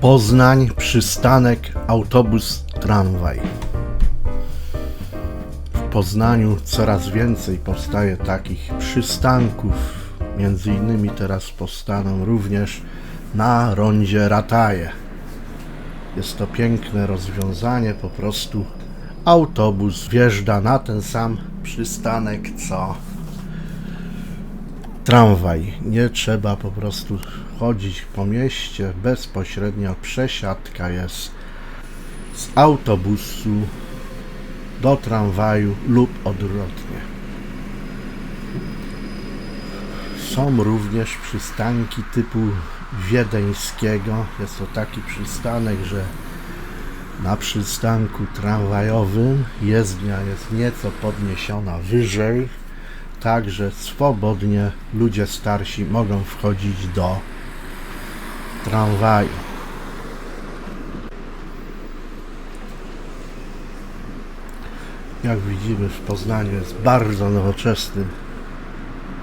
Poznań, przystanek, autobus, tramwaj. W Poznaniu coraz więcej powstaje takich przystanków. Między innymi teraz powstaną również na rondzie Rataje. Jest to piękne rozwiązanie, po prostu autobus wjeżdża na ten sam przystanek co tramwaj. Nie trzeba po prostu chodzić po mieście, bezpośrednio przesiadka jest z autobusu do tramwaju lub odwrotnie. Są również przystanki typu wiedeńskiego. Jest to taki przystanek, że na przystanku tramwajowym jezdnia jest nieco podniesiona wyżej, tak że swobodnie ludzie starsi mogą wchodzić do tramwaju. Jak widzimy w Poznaniu jest bardzo nowoczesny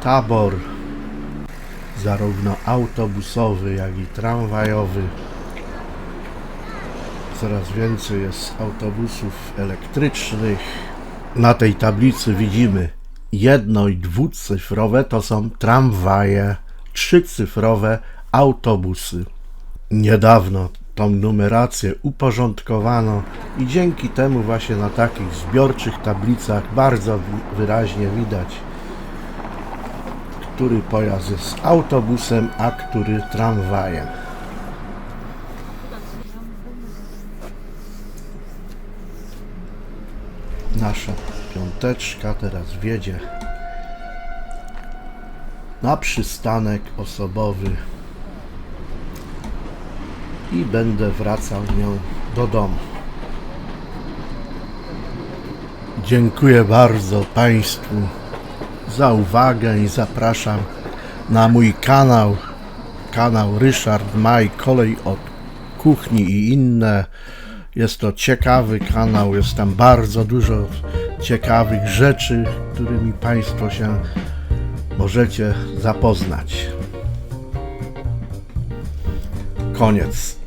tabor zarówno autobusowy, jak i tramwajowy. Coraz więcej jest autobusów elektrycznych. Na tej tablicy widzimy jedno i dwucyfrowe to są tramwaje, trzycyfrowe autobusy. Niedawno tą numerację uporządkowano i dzięki temu właśnie na takich zbiorczych tablicach bardzo wyraźnie widać, który pojazd jest autobusem, a który tramwajem. Nasza piąteczka teraz wjedzie na przystanek osobowy i będę wracał nią do domu. Dziękuję bardzo Państwu za uwagę i zapraszam na mój kanał, kanał Ryszard Maj, kolej od kuchni i inne. Jest to ciekawy kanał, jest tam bardzo dużo ciekawych rzeczy, którymi Państwo się możecie zapoznać. Koniec.